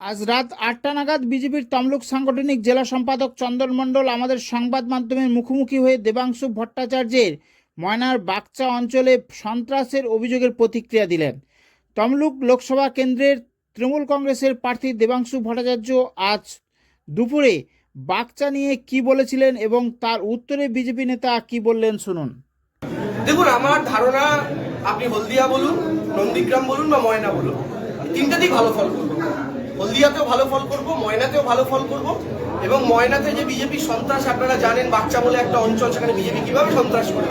আজ রাত আটটা নাগাদ বিজেপির তমলুক সাংগঠনিক জেলা সম্পাদক চন্দন মণ্ডল আমাদের সংবাদ মাধ্যমের মুখোমুখি হয়ে দেবাংশু ভট্টাচার্যের ময়নার বাগচা অঞ্চলে সন্ত্রাসের অভিযোগের প্রতিক্রিয়া দিলেন। তমলুক লোকসভা কেন্দ্রের তৃণমূল কংগ্রেসের প্রার্থী দেবাংশু ভট্টাচার্য আজ দুপুরে বাগচা নিয়ে কি বলেছিলেন এবং তার উত্তরে বিজেপি নেতা কি বললেন শুনুন। দেখুন, আমার ধারণা, আপনি হলদিয়া বলুন, নন্দীগ্রাম বলুন বা ময়না বলুন তিনটাতেই ভালো ফল হলদিয়াতেও ভালো ফল করব, ময়নাতেও ভালো ফল করব এবং ময়নাতে যে বিজেপি সন্ত্রাস আপনারা জানেন, বাচ্চা বলে একটা অঞ্চল সেখানে বিজেপি কীভাবে সন্ত্রাস করে।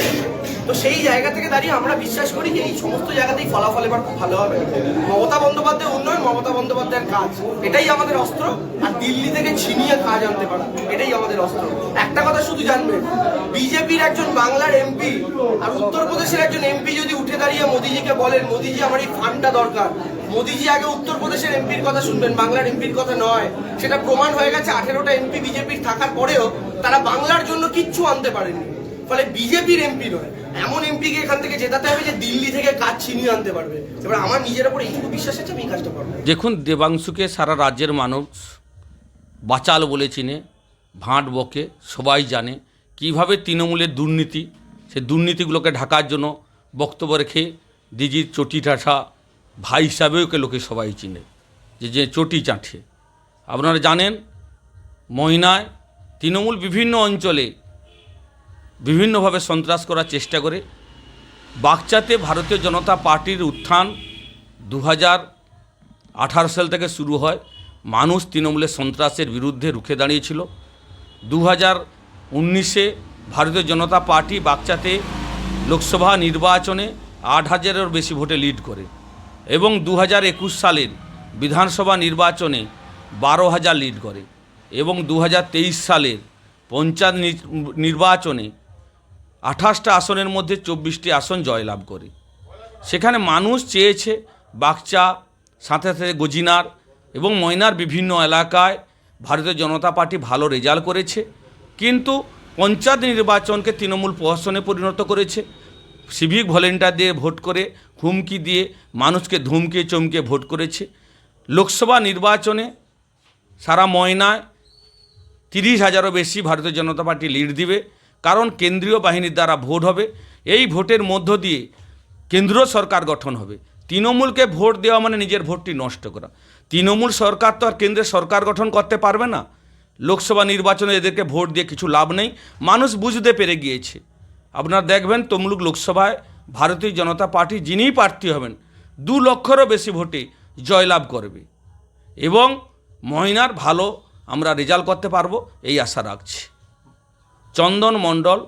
তো সেই জায়গা থেকে দাঁড়িয়ে আমরা বিশ্বাস করি যে এই সমস্ত জায়গাতেই ফলাফল এবার খুব ভালো হবে। মমতা বন্দ্যোপাধ্যায় উন্নয়ন, মমতা বন্দ্যোপাধ্যায়ের কাজ, এটাই আমাদের অস্ত্র। আর দিল্লি থেকে ছিনিয়ে কাজ আনতে পারা, এটাই আমাদের অস্ত্র। একটা কথা শুধু জানবেন, বিজেপির একজন বাংলার এমপি আর উত্তরপ্রদেশের একজন এমপি যদি উঠে দাঁড়িয়ে মোদিজিকে বলেন, মোদিজি, আমার এই ফান্ডটা দরকার। মোদিজি আগে উত্তরপ্রদেশের এমপির কথা শুনবেন, বাংলার এমপির কথা নয়। সেটা প্রমাণ হয়ে গেছে আঠেরোটা এমপি বিজেপির থাকার পরেও তারা বাংলার জন্য কিচ্ছু আনতে পারেনি ফলে বিজেপির এমপি নয়। এমন এমপিকে এখান থেকে জেতাতে হবে যে দিল্লি থেকে কাজ ছিনিয়ে আনতে পারবে। এবার আমার নিজের উপর এইটুকু বিশ্বাস আছে, আমি এই কাজটা পারব দেখুন, দেবাংশুকে সারা রাজ্যের মানুষ বাচাল বলে চিনে, ভাঁট বকে, সবাই জানে। কীভাবে তৃণমূলের দুর্নীতি, সে দুর্নীতিগুলোকে ঢাকার জন্য বক্তব্য রেখে দিজির চটি ঠাঠা ভাই হিসাবে ওকে লোকে সবাই চিনে, যে যে চটি চাঁঠে। আপনারা জানেন মহিনায় তৃণমূল বিভিন্ন অঞ্চলে বিভিন্নভাবে সন্ত্রাস করার চেষ্টা করে। বাগচাতে ভারতীয় জনতা পার্টির উত্থান দু হাজার আঠারো সাল থেকে শুরু হয়। মানুষ তৃণমূলের সন্ত্রাসের বিরুদ্ধে রুখে দাঁড়িয়েছিল। দু হাজার উনিশে ভারতীয় জনতা পার্টি বাগচাতে লোকসভা নির্বাচনে আট হাজারের বেশি ভোটে লিড করে। এবং দু হাজার একুশ সালের বিধানসভা নির্বাচনে বারো হাজার লিড করে এবং দু হাজার তেইশ সালের পঞ্চায়েত নির্বাচনে আঠাশটা আসনের মধ্যে চব্বিশটি আসন জয়লাভ করে। সেখানে মানুষ চেয়েছে বাগচা, সাথে সাথে গজিনার এবং ময়নার বিভিন্ন এলাকায় ভারতীয় জনতা পার্টি ভালো রেজাল্ট করেছে। কিন্তু পঞ্চায়েত নির্বাচনকে তৃণমূল প্রহসনে পরিণত করেছে। সিভিক ভলেন্টিয়ার দিয়ে ভোট করে, হুমকি দিয়ে, মানুষকে ধুমকে, চমকে ভোট করেছে। লোকসভা নির্বাচনে সারা ময়নায় তিরিশ হাজারও বেশি ভারতীয় জনতা পার্টি লিড দিবে। কারণ কেন্দ্রীয় বাহিনীর দ্বারা ভোট হবে। এই ভোটের মধ্য দিয়ে কেন্দ্রীয় সরকার গঠন হবে। তৃণমূলকে ভোট দেওয়া মানে নিজের ভোটটি নষ্ট করা। তৃণমূল সরকার তো আর কেন্দ্রের সরকার গঠন করতে পারবে না। লোকসভা নির্বাচনে এদেরকে ভোট দিয়ে কিছু লাভ নেই। মানুষ বুঝতে পেরে গিয়েছে। আপনারা দেখবেন তমলুক লোকসভায় ভারতীয় জনতা পার্টি যিনিই প্রার্থী হবেন, দু লক্ষেরও বেশি ভোটে জয়লাভ করবে। এবং মহিনার ভালো আমরা রেজাল্ট করতে পারব, এই আশা রাখছি। চন্দন মণ্ডল,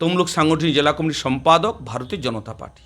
তমলুক সাংগঠনিক জেলা কমিটির সম্পাদক, ভারতীয় জনতা পার্টি।